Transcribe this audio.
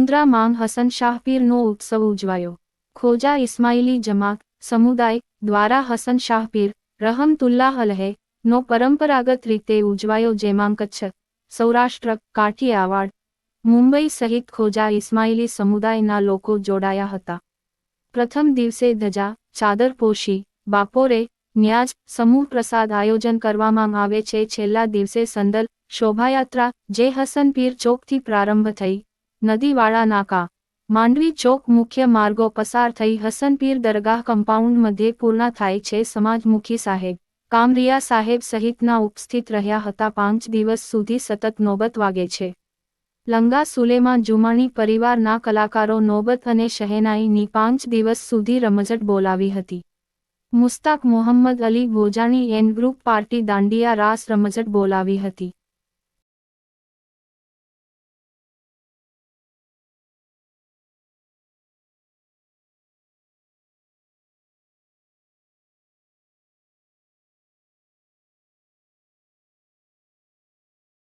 મુન્દ્રા માંગ હસન શાહપીરનો ઉત્સવ ઉજવાયો. ખોજા ઇસ્માઇલી જમાત સમુદાય દ્વારા હસન શાહપીર રહમતુલ્લાહ અલહે નો પરંપરાગત રીતે ઉજવાયો જેમાં કચ્છ, સૌરાષ્ટ્ર કાઠિયાવાડ મુંબઈ સહિત ખોજા ઇસ્માઇલી સમુદાયના લોકો જોડાયા હતા. પ્રથમ દિવસે ધજા, ચાદર પોશી બાપોરે ન્યાજ સમૂહ પ્રસાદ આયોજન કરવામાં આવે છે. છેલ્લા દિવસે સંદલ શોભાયાત્રા જે હસનપીર ચોકથી પ્રારંભ થઈ નદીવાળા નાકા. માંડવી ચોક મુખ્ય માર્ગો પસાર થઈ હસનપીર દરગાહ કમ્પાઉન્ડ મધ્યે પૂર્ણ થાય છે સમાજમુખી સાહેબ. કામરિયા સાહેબ સહિતના ઉપસ્થિત રહ્યા હતા પાંચ દિવસ સુધી સતત નોબત વાગે છે. લંગા સુલેમા જુમાણી પરિવારના કલાકારો નોબત અને શહેનાઈની પાંચ દિવસ સુધી રમઝટ બોલાવી હતી. Mustak Mohammad Ali Gojani N group party Dandiya Raas રમઝટ બોલાવી હતી.